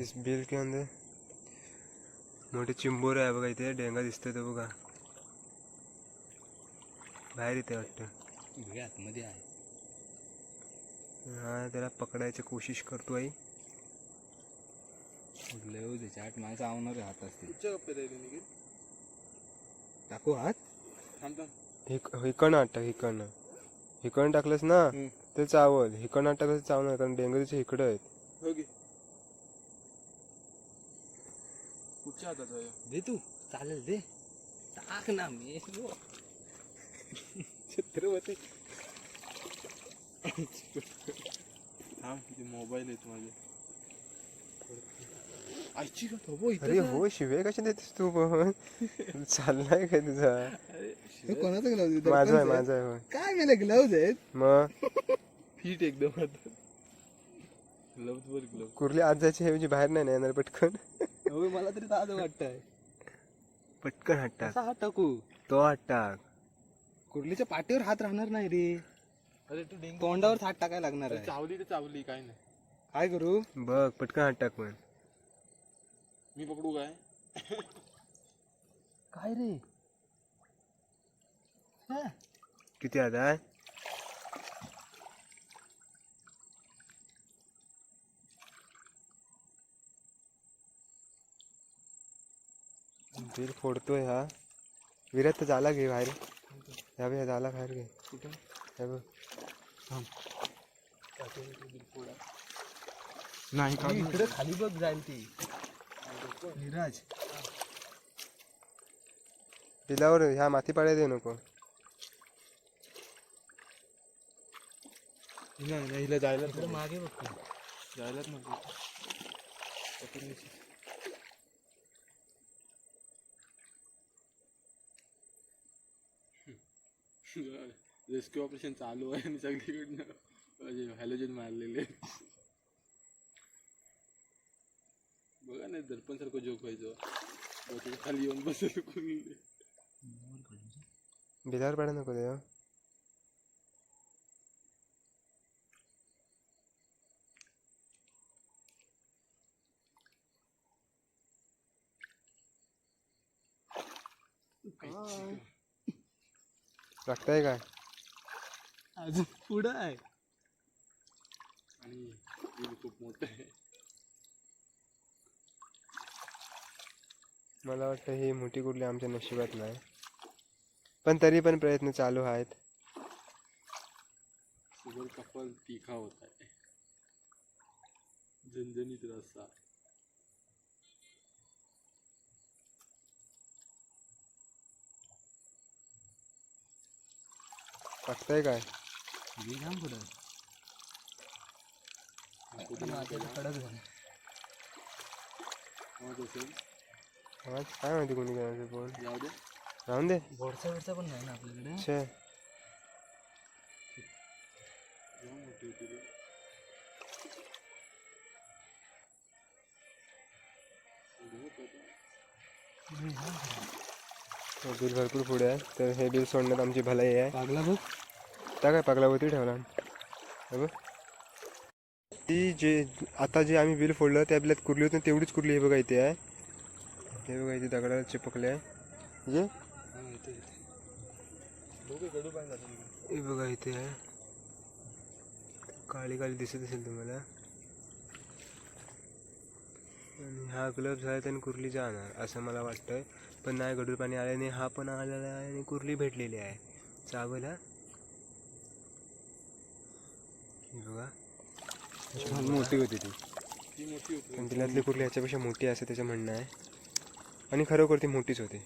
इस bill के अंदर. मोठे चिंबोर आहे बघा इथे डेंगा दिसतोय तो बघा. बाहेर इथे वाटतं. आतमध्ये आहे. हा त्याला पकडायची कोशिश करतोय कुठलं येऊ दे चाट माझं आवणार हात असते टाकू हात. थांब थांब. हिक हिकडनं टाक हिकडनं हिकडनं टाकलंस ना. ते चावल हिकडनं टाकलं तर चावणार कारण डेंगा तिचे इकडं आहेत हो कुठच्या हातात आहे. दे तू. चालेल दे. टाक ना मी. छत्रपती. थांब मोबाईल आहेत माझे. आईची का हो इथं अरे हो शिवे कशा देतेस तू पण? चाललाय काय तुझा? हे कोणाचं माझा आहे माझा आहे होय. काय मला ग्लाउज आहेत? मग? फीट एकदम ग्लव्ज वर ग्लव्ज कुर्ली आज जायची ऐवजी बाहेर नाही ना येणार पटकन. हो मला तरी ताज वाटतंय. पटकन हात टाक कसा हात टाकू तो हात टाक कुर्लीच्या पाठीवर हात राहणार नाही रे. अरे तू डेंग तोंडावर हात टाकायला लागणार आहे. चावली तर चावली काय नाही. काय करू? बघ पटकन हात टाक पण मी पकडू काय? काय रे? हा किती हात आहे बिल फोडतोय हा. विराट तर झाला घे बाहेर. ह्या बघ, ह्या झाला बाहेर घे. कुठं? नाही ती इकडे खाली बघ जाईल ती. नीरज. बिलावर ह्या माती पाड्या देऊ नको. नाही नाही हिला जायला मागे बघ तू. जायलाच नको. रेस्क्यू ऑपरेशन चालू आहे आणि सगळीकडनं म्हणजे हॅलोजन मारलेले. बघा ना दर्पण सारखं जोक व्हायचं खाली येऊन बसेल कुणी. बिलावर पाड्या नको देऊ लागतंय काय? अजून पुढं आहे. आणि बिल खूप मोठं आहे. मला वाटतं ही मोठी कुठली आमच्या नशिबात नाही पण तरी पण प्रयत्न चालू आहेत. कपाल तिखा होत आहे. झणझणीत रस्सा. लागतंय काय? काय माहिती कोणी जाऊ दे. राहून दे. बोडसा बिडसा पण नाही ना आपल्याकडे? छे. जाऊ बिल भरपूर पुढे आहे. तर हे बिल सोडण्यात आमची भलाई आहे. पागला बघ. त्या काय पागलावरती ठेवला? बघ. ती जे आता जे आम्ही बिल फोडलं त्या बिलात कुरली होती तेवढीच कुरली हे बघा इथे आहे. हे बघा इथे दगडाला चिपकले आहे. जे? हा. हे बघा इथे आहे. काळी काळी दिसत असेल तुम्हाला. आणि हा ग्लव्स आहे त्याने कुर्ली जाणार असं मला वाटतंय पण नाही गडूळ पाणी आल्याने हा पण आलेला आहे आणि कुर्ली भेटलेली आहे. चावला. हे बघा. मोठी होती ती. ती मोठी होती पण बिलातली कुर्ली ह्याच्यापेक्षा मोठी असं त्याचं म्हणणं आहे. आणि खरोखर ती मोठीच होती.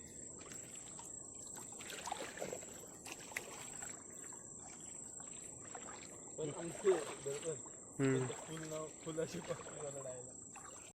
हम्म.